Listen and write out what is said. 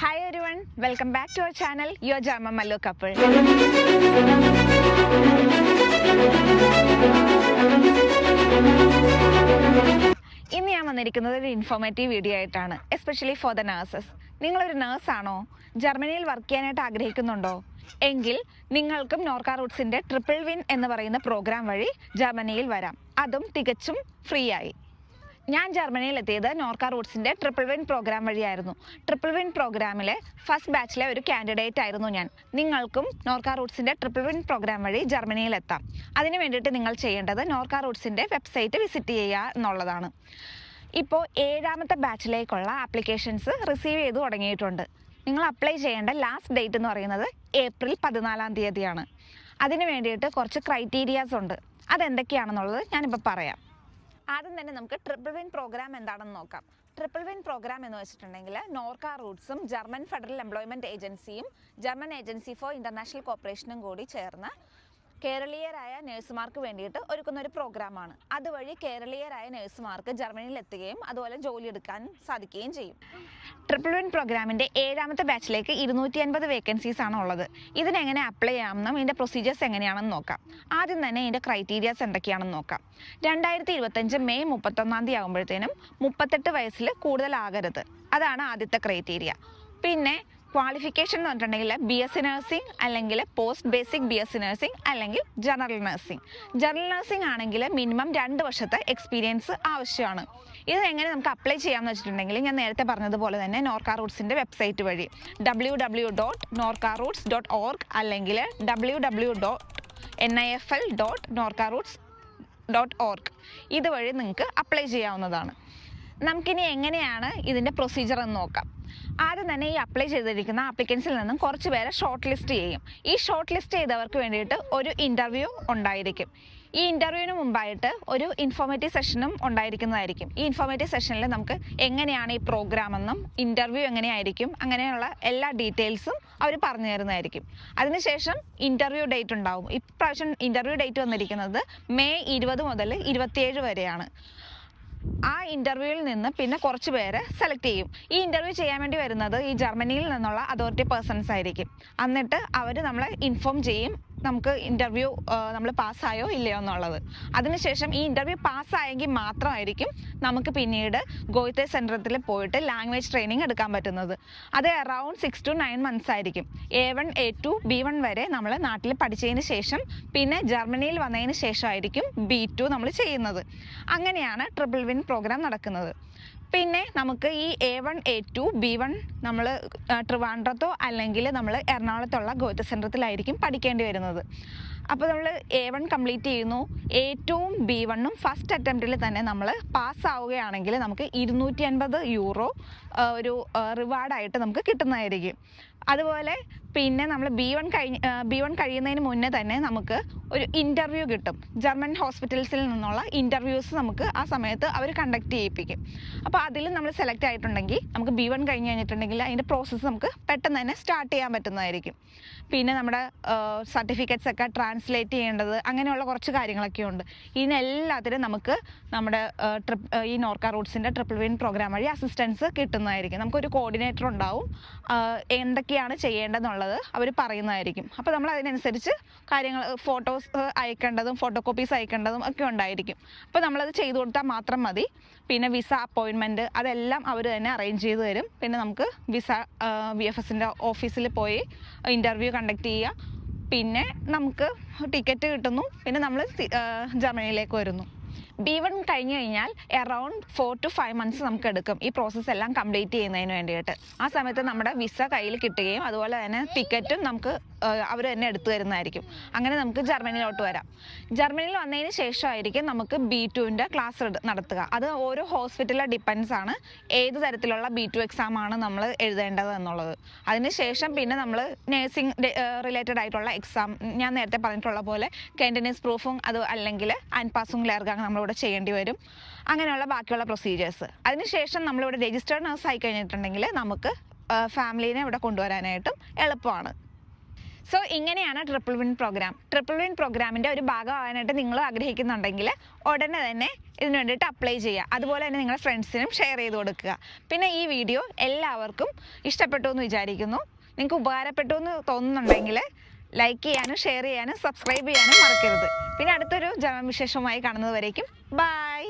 Hi ഒരു one welcome back to our channel your ജാമ Mallu couple ഇന്ന് ഞാൻ വന്നിരിക്കുന്നത് ഒരു ഇൻഫോർമേറ്റീവ് വീഡിയോ ആയിട്ടാണ് എസ്പെഷ്യലി ഫോർ ദ നേഴ്സസ് നിങ്ങളൊരു നേഴ്സാണോ ജർമ്മനിയിൽ വർക്ക് ചെയ്യാനായിട്ട് ആഗ്രഹിക്കുന്നുണ്ടോ? എങ്കിൽ നിങ്ങൾക്കും നോർക്ക റൂട്ട്സിന്റെ ട്രിപ്പിൾ വിൻ എന്ന് പറയുന്ന പ്രോഗ്രാം വഴി ജർമ്മനിയിൽ വരാം. അതും തികച്ചും ഫ്രീ ആയി. ഞാൻ ജർമ്മനിയിൽ എത്തിയത് നോർക്ക റൂട്ട്സിന്റെ ട്രിപ്പിൾ വിൻ പ്രോഗ്രാം വഴിയായിരുന്നു. ട്രിപ്പിൾ വിൻ പ്രോഗ്രാമിലെ ഫസ്റ്റ് ബാച്ചിലെ ഒരു കാൻഡിഡേറ്റ് ആയിരുന്നു ഞാൻ. നിങ്ങൾക്കും നോർക്ക റൂട്ട്സിന്റെ ട്രിപ്പിൾ വിൻ പ്രോഗ്രാം വഴി ജർമ്മനിയിൽ എത്താം അതിന് വേണ്ടിയിട്ട് നിങ്ങൾ ചെയ്യേണ്ടത് നോർക്ക റൂട്ട്സിന്റെ വെബ്സൈറ്റ് വിസിറ്റ് ചെയ്യുക എന്നുള്ളതാണ്. ഇപ്പോൾ ഏഴാമത്തെ ബാച്ചിലേക്കുള്ള ആപ്ലിക്കേഷൻസ് റിസീവ് ചെയ്ത് തുടങ്ങിയിട്ടുണ്ട്. നിങ്ങൾ അപ്ലൈ ചെയ്യേണ്ട ലാസ്റ്റ് ഡേറ്റ് എന്ന് പറയുന്നത് ഏപ്രിൽ പതിനാലാം തീയതിയാണ്. അതിന് വേണ്ടിയിട്ട് കുറച്ച് ക്രൈറ്റീരിയാസ് ഉണ്ട്. അതെന്തൊക്കെയാണെന്നുള്ളത് ഞാനിപ്പോൾ പറയാം. ആദ്യം തന്നെ നമുക്ക് ട്രിപ്പിൾ വിൻ പ്രോഗ്രാം എന്താണെന്ന് നോക്കാം. ട്രിപ്പിൾ വിൻ പ്രോഗ്രാം എന്ന് വെച്ചിട്ടുണ്ടെങ്കിൽ നോർക്ക റൂട്ട്സും ജർമ്മൻ ഫെഡറൽ എംപ്ലോയ്മെന്റ് ഏജൻസിയും ജർമ്മൻ ഏജൻസി ഫോർ ഇന്റർനാഷണൽ കോപ്പറേഷനും കൂടി ചേർന്ന് കേരളീയരായ നഴ്സുമാർക്ക് വേണ്ടിയിട്ട് ഒരുക്കുന്ന ഒരു പ്രോഗ്രാമാണ്. അതുവഴി കേരളീയരായ നഴ്സുമാർക്ക് ജർമ്മനിയിൽ എത്തുകയും അതുപോലെ ജോലി എടുക്കാൻ സാധിക്കുകയും ചെയ്യും. ട്രിപ്പിൾ വിൻ പ്രോഗ്രാമിന്റെ ഏഴാമത്തെ ബാച്ചിലേക്ക് ഇരുന്നൂറ്റി അൻപത് വേക്കൻസീസ് ആണ് ഉള്ളത്. ഇതിനെങ്ങനെ അപ്ലൈ ചെയ്യാമെന്നും ഇതിന്റെ പ്രൊസീജിയേഴ്സ് എങ്ങനെയാണെന്ന് നോക്കാം. ആദ്യം തന്നെ ഇതിന്റെ ക്രൈറ്റീരിയാസ് എന്തൊക്കെയാണെന്ന് നോക്കാം. രണ്ടായിരത്തി ഇരുപത്തഞ്ച് മെയ് മുപ്പത്തൊന്നാം തീയതി ആകുമ്പോഴത്തേനും മുപ്പത്തെട്ട് വയസ്സിൽ കൂടുതലാകരുത്. അതാണ് ആദ്യത്തെ ക്രൈറ്റീരിയ പിന്നെ ക്വാളിഫിക്കേഷൻ എന്ന് പറഞ്ഞിട്ടുണ്ടെങ്കിൽ ബി എസ് നഴ്സിംഗ് അല്ലെങ്കിൽ post basic B S nursing അല്ലെങ്കിൽ ജനറൽ നഴ്സിംഗ് ജനറൽ നഴ്സിംഗ് ആണെങ്കിൽ മിനിമം രണ്ട് വർഷത്തെ എക്സ്പീരിയൻസ് ആവശ്യമാണ്. ഇത് എങ്ങനെ നമുക്ക് അപ്ലൈ ചെയ്യാമെന്ന് വെച്ചിട്ടുണ്ടെങ്കിൽ ഞാൻ നേരത്തെ പറഞ്ഞതുപോലെ തന്നെ നോർക്ക റൂട്ട്സിന്റെ വെബ്സൈറ്റ് വഴി. W W dot Norka roots dot org അല്ലെങ്കിൽ W W dot N I F L dot Norka roots dot org ഇതുവഴി നിങ്ങൾക്ക് അപ്ലൈ ചെയ്യാവുന്നതാണ്. നമുക്കിനി എങ്ങനെയാണ് ഇതിന്റെ പ്രൊസീജിയർ എന്ന് നോക്കാം. ആദ്യം തന്നെ ഈ അപ്ലൈ ചെയ്തിരിക്കുന്ന ആപ്ലിക്കൻസിൽ നിന്നും കുറച്ച് പേരെ ഷോർട്ട് ലിസ്റ്റ് ചെയ്യും. ഈ ഷോർട്ട് ലിസ്റ്റ് ചെയ്തവർക്ക് വേണ്ടിയിട്ട് ഒരു ഇന്റർവ്യൂ ഉണ്ടായിരിക്കും. ഈ ഇന്റർവ്യൂവിന് മുമ്പായിട്ട് ഒരു ഇൻഫോർമേറ്റീവ് സെഷനും ഉണ്ടായിരിക്കുന്നതായിരിക്കും. ഈ ഇൻഫോർമേറ്റീവ് സെഷനിൽ നമുക്ക് എങ്ങനെയാണ് ഈ പ്രോഗ്രാം എന്നും ഇന്റർവ്യൂ എങ്ങനെയായിരിക്കും അങ്ങനെയുള്ള എല്ലാ ഡീറ്റെയിൽസും അവർ പറഞ്ഞു തരുന്നതായിരിക്കും. അതിനുശേഷം ഇന്റർവ്യൂ ഡേറ്റ് ഉണ്ടാവും. ഇപ്രാവശ്യം ഇന്റർവ്യൂ ഡേറ്റ് വന്നിരിക്കുന്നത് മെയ് ഇരുപത് മുതൽ ഇരുപത്തിയേഴ് വരെയാണ്. ആ ഇന്റർവ്യൂവിൽ നിന്ന് പിന്നെ കുറച്ച് പേരെ സെലക്ട് ചെയ്യും. ഈ ഇന്റർവ്യൂ ചെയ്യാൻ വേണ്ടി വരുന്നത് ഈ ജർമ്മനിയിൽ നിന്നുള്ള അതോറിറ്റി പേഴ്സൺസ് ആയിരിക്കും. എന്നിട്ട് അവർ നമ്മളെ ഇൻഫോം ചെയ്യും. നമുക്ക് ഇന്റർവ്യൂ നമ്മൾ പാസ്സായോ ഇല്ലയോ എന്നുള്ളത്. അതിനുശേഷം ഈ ഇന്റർവ്യൂ പാസ്സായെങ്കിൽ മാത്രമായിരിക്കും നമുക്ക് പിന്നീട് ഗോയിത്തെ സെന്ററിൽ പോയിട്ട് ലാംഗ്വേജ് ട്രെയിനിങ് എടുക്കാൻ പറ്റുന്നത്. അത് around six to nine months ആയിരിക്കും. A one A two B one വരെ നമ്മൾ നാട്ടിൽ പഠിച്ചതിന് ശേഷം പിന്നെ ജർമ്മനിയിൽ വന്നതിന് ശേഷമായിരിക്കും ബി ടു നമ്മൾ ചെയ്യുന്നത്. അങ്ങനെയാണ് ട്രിപ്പിൾ വിൻ പ്രോഗ്രാം നടക്കുന്നത്. പിന്നെ നമുക്ക് ഈ A one A two B one നമ്മൾ ട്രിവാൻഡ്രത്തോ അല്ലെങ്കിൽ നമ്മൾ എറണാകുളത്തുള്ള ഗോത്ര സെന്ററിലായിരിക്കും പഠിക്കേണ്ടി വരുന്നത്. അപ്പോൾ നമ്മൾ എ വൺ കംപ്ലീറ്റ് ചെയ്യുന്നു. എ ടുവും ബി വണ്ണും ഫസ്റ്റ് അറ്റംപ്റ്റിൽ തന്നെ നമ്മൾ പാസ്സാവുകയാണെങ്കിൽ നമുക്ക് ഇരുന്നൂറ്റി അൻപത് യൂറോ ഒരു റിവാർഡായിട്ട് നമുക്ക് കിട്ടുന്നതായിരിക്കും. അതുപോലെ പിന്നെ നമ്മൾ ബി വൺ കഴിഞ്ഞ് ബി വൺ കഴിയുന്നതിന് മുന്നേ തന്നെ നമുക്ക് ഒരു ഇന്റർവ്യൂ കിട്ടും. ജർമ്മൻ ഹോസ്പിറ്റൽസിൽ നിന്നുള്ള ഇന്റർവ്യൂസ് നമുക്ക് ആ സമയത്ത് അവർ കണ്ടക്ട് ചെയ്യിപ്പിക്കും. അപ്പോൾ അതിൽ നമ്മൾ സെലക്ട് ആയിട്ടുണ്ടെങ്കിൽ നമുക്ക് ബി വൺ കഴിഞ്ഞ് കഴിഞ്ഞിട്ടുണ്ടെങ്കിൽ അതിന്റെ പ്രോസസ്സ് നമുക്ക് പെട്ടെന്ന് തന്നെ സ്റ്റാർട്ട് ചെയ്യാൻ പറ്റുന്നതായിരിക്കും. പിന്നെ നമ്മുടെ സർട്ടിഫിക്കറ്റ്സ് ഒക്കെ ട്രാൻസ്ലേറ്റ് ചെയ്യേണ്ടത് അങ്ങനെയുള്ള കുറച്ച് കാര്യങ്ങളൊക്കെ ഉണ്ട്. ഇതിനെല്ലാത്തിനും നമുക്ക് നമ്മുടെ ട്രിപ്പ് ഈ നോർക്ക റൂട്ട്സിന്റെ ട്രിപ്പിൾ വിൻ പ്രോഗ്രാം വഴി അസിസ്റ്റൻസ് കിട്ടുന്നതായിരിക്കും. നമുക്കൊരു കോർഡിനേറ്റർ ഉണ്ടാവും എന്തൊക്കെയാണ് ചെയ്യേണ്ടതെന്നുള്ളത് അവർ പറയുന്നതായിരിക്കും. അപ്പോൾ നമ്മൾ അതിനനുസരിച്ച് കാര്യങ്ങൾ ഫോട്ടോസ് അയക്കേണ്ടതും ഫോട്ടോ കോപ്പീസ് അയക്കേണ്ടതും ഒക്കെ ഉണ്ടായിരിക്കും. അപ്പോൾ നമ്മളത് ചെയ്തു കൊടുത്താൽ മാത്രം മതി. പിന്നെ വിസ അപ്പോയിൻമെന്റ് അതെല്ലാം അവർ തന്നെ അറേഞ്ച് ചെയ്തു തരും. പിന്നെ നമുക്ക് വിസ വി എഫ് എസിന്റെ ഓഫീസിൽ പോയി ഇന്റർവ്യൂ കണ്ടക്ട് ചെയ്യുക. പിന്നെ നമുക്ക് ടിക്കറ്റ് കിട്ടുന്നു. പിന്നെ നമ്മൾ ജർമ്മനിയിലേക്ക് വരുന്നു. ബി വൺ കഴിഞ്ഞ് കഴിഞ്ഞാൽ around four to five months നമുക്ക് എടുക്കും. ഈ പ്രോസസ്സ് എല്ലാം കംപ്ലീറ്റ് ചെയ്യുന്നതിന് വേണ്ടിയിട്ട്. ആ സമയത്ത് നമ്മുടെ വിസ കയ്യിൽ കിട്ടുകയും അതുപോലെ തന്നെ ടിക്കറ്റും നമുക്ക് അവർ തന്നെ എടുത്തു തരുന്നതായിരിക്കും. അങ്ങനെ നമുക്ക് ജർമ്മനിയിലോട്ട് വരാം. ജർമ്മനിയിൽ വന്നതിന് ശേഷമായിരിക്കും നമുക്ക് ബി ടുവിന്റെ ക്ലാസ് നടത്തുക. അത് ഓരോ ഹോസ്പിറ്റലിലെ ഡിപ്പെൻസ് ആണ് ഏത് തരത്തിലുള്ള ബി ടു എക്സാം ആണ് നമ്മൾ എഴുതേണ്ടത് എന്നുള്ളത്. അതിനുശേഷം പിന്നെ നമ്മൾ നേഴ്സിംഗ് റിലേറ്റഡ് ആയിട്ടുള്ള എക്സാം ഞാൻ നേരത്തെ പറഞ്ഞിട്ടുള്ള പോലെ കണ്ടിന്യൂസ് പ്രൂഫും അത് അല്ലെങ്കിൽ അൻപാസും ലേർഗാങ് നമ്മളിവിടെ ചെയ്യേണ്ടി വരും. അങ്ങനെയുള്ള ബാക്കിയുള്ള പ്രൊസീജിയേഴ്സ് അതിനുശേഷം നമ്മളിവിടെ രജിസ്റ്റേർഡ് നഴ്സ് ആയി കഴിഞ്ഞിട്ടുണ്ടെങ്കിൽ നമുക്ക് ഫാമിലീനെ ഇവിടെ കൊണ്ടുവരാനായിട്ടും എളുപ്പമാണ്. സോ ഇങ്ങനെയാണ് triple win program triple win പ്രോഗ്രാമിന്റെ ഒരു ഭാഗമാകാനായിട്ട് നിങ്ങൾ ആഗ്രഹിക്കുന്നുണ്ടെങ്കിൽ ഉടനെ തന്നെ ഇതിന് വേണ്ടിയിട്ട് അപ്ലൈ ചെയ്യുക. അതുപോലെ തന്നെ നിങ്ങളുടെ ഫ്രണ്ട്സിനും ഷെയർ ചെയ്ത് കൊടുക്കുക. പിന്നെ ഈ വീഡിയോ എല്ലാവർക്കും ഇഷ്ടപ്പെട്ടു എന്ന് വിചാരിക്കുന്നു. നിങ്ങൾക്ക് ഉപകാരപ്പെട്ടു എന്ന് തോന്നുന്നുണ്ടെങ്കിൽ ലൈക്ക് ചെയ്യാനും ഷെയർ ചെയ്യാനും സബ്സ്ക്രൈബ് ചെയ്യാനും മറക്കരുത്. പിന്നെ അടുത്തൊരു ജനവിശേഷമായി കാണുന്നത് വരേക്കും ബൈ